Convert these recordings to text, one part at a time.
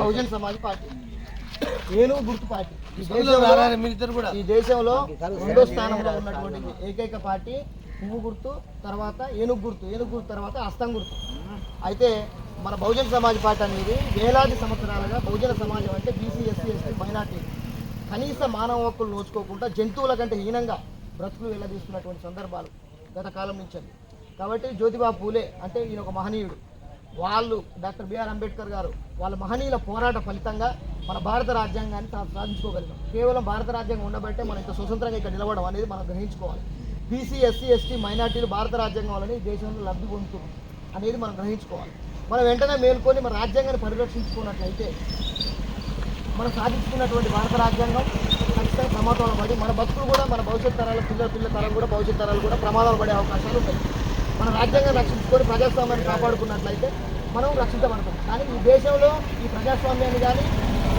Bahujan Samaj party. ఏనుగు గుర్తు party. ఈ దేశంలో ఈ దేశంలో రెండో స్థానంలో ఉన్నటువంటి ఏకైక పార్టీ పువ్వు గుర్తు తర్వాత ఏనుగు గుర్తు. ఏనుగు గుర్తు తర్వాత అస్తం గుర్తు. అయితే మన బహుజన్ సమాజ్ పార్టీ అనేది వేలాది సంవత్సరాలుగా బహుజన సమాజం అంటే బీసీ ఎస్సీ ఎస్టీ మైనార్టీ. కనీస మానవ హక్కులు నోచుకోకుండా జంతువుల కంటే హీనంగా బ్రతుకులు వెళ్ళదీస్తున్నటువంటి సందర్భాలు గత కాలం నుంచి. కాబట్టి జ్యోతిబా పూలే అంటే ఈయన ఒక మహనీయుడు. వాళ్ళు డాక్టర్ బిఆర్ అంబేద్కర్ గారు వాళ్ళ మహనీయుల పోరాట ఫలితంగా మన భారత రాజ్యాంగాన్ని సాధించుకోగలిగాం. కేవలం భారత రాజ్యాంగం ఉండబట్టే మనం ఇంత స్వతంత్రంగా ఇక్కడ నిలవడం అనేది మనం గ్రహించుకోవాలి. బీసీ ఎస్సీ ఎస్టీ మైనార్టీలు భారత రాజ్యాంగం వల్ల ఈ దేశంలో లబ్ధి పొందుతుంది అనేది మనం గ్రహించుకోవాలి. మనం వెంటనే మేల్కొని మన రాజ్యాంగాన్ని పరిరక్షించుకున్నట్లయితే మనం సాధించుకున్నటువంటి భారత రాజ్యాంగం ఖచ్చితంగా ప్రమాదాలు పడి మన బతుకులు కూడా మన భవిష్యత్ తరాల పిల్లల పిల్లల తరాలు కూడా భవిష్యత్ తరాలు కూడా ప్రమాదాలు పడే అవకాశాలు ఉంటాయి. మన రాజ్యాంగం రక్షించుకొని ప్రజాస్వామ్యాన్ని కాపాడుకున్నట్లయితే మనం రక్షించబడతాం. కానీ ఈ దేశంలో ఈ ప్రజాస్వామ్యాన్ని కానీ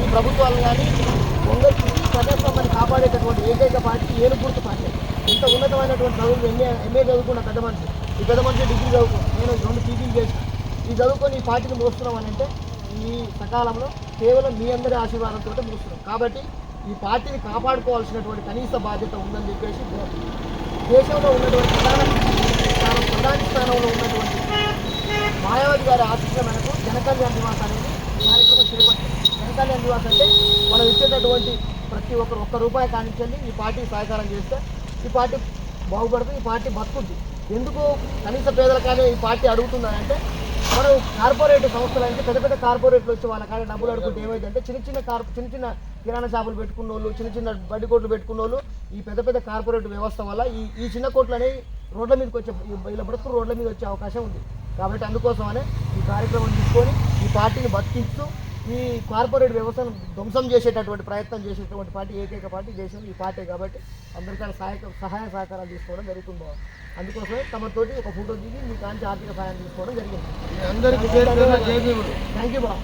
ఈ ప్రభుత్వాలను కానీ ముందరికి ప్రజాస్వామ్యాన్ని కాపాడేటటువంటి ఏకైక పార్టీ ఏను గుర్తు పార్టీ. ఇంత ఉన్నతమైనటువంటి చదువులు ఎంఏ ఎంఏ చదువుకున్న పెద్ద మనిషి ఈ పెద్ద మనిషి డిగ్రీ చదువుకుని నేను రెండు పీజీలు చేసిన. ఈ చదువుకొని ఈ పార్టీని మోస్తున్నాం అంటే ఈ సకాలంలో కేవలం మీ అందరి ఆశీర్వాదంతో ముగుస్తున్నాం కాబట్టి ఈ పార్టీని కాపాడుకోవాల్సినటువంటి కనీస బాధ్యత ఉందని చెప్పేసి దేశంలో ఉన్నటువంటి ప్రధాన ప్రధాని ఉన్నటువంటి మాయావతి గారి ఆశిస్సుల మేరకు జనకల్యాణ నివాస్ అనేది కార్యక్రమం చేపట్టింది. జనకల్యాణ నివాస్ అంటే మనం ఇచ్చేటటువంటి ప్రతి ఒక్కరు ఒక్క రూపాయి కానించండి ఈ పార్టీ సహకారం చేస్తే ఈ పార్టీ బాగుపడుతుంది ఈ పార్టీ బతుకుద్ది. ఎందుకు కనీస పేదలకానే ఈ పార్టీ అడుగుతుందంటే మనం కార్పొరేట్ సంస్థలు అంటే పెద్ద పెద్ద కార్పొరేట్లు వచ్చి వాళ్ళ కానీ డబ్బులు అడుగుతుంటే ఏమైందంటే చిన్న చిన్న కార్ చిన్న చిన్న కిరాణా షాపులు పెట్టుకున్న వాళ్ళు చిన్న చిన్న బడ్డి కోట్లు పెట్టుకున్న వాళ్ళు ఈ పెద్ద పెద్ద కార్పొరేట్ వ్యవస్థ వల్ల ఈ ఈ చిన్న కోట్లు అనేవి రోడ్ల మీదకి వచ్చే ఇలా బ్రతుకు రోడ్ల మీద వచ్చే అవకాశం ఉంది. కాబట్టి అందుకోసమనే ఈ కార్యక్రమం తీసుకొని ఈ పార్టీని బతికిస్తూ ఈ కార్పొరేట్ వ్యవస్థను ధ్వంసం చేసేటటువంటి ప్రయత్నం చేసేటటువంటి పార్టీ ఏకైక పార్టీ దేశం ఈ పార్టీ కాబట్టి అందరికీ సహాయక సహాయ సహకారాలు తీసుకోవడం జరుగుతుంది. అందుకోసమే తమతోటి ఒక ఫోటో దిగి మీ కాంచి ఆర్థిక సహాయం తీసుకోవడం జరిగింది. Thank you Babu.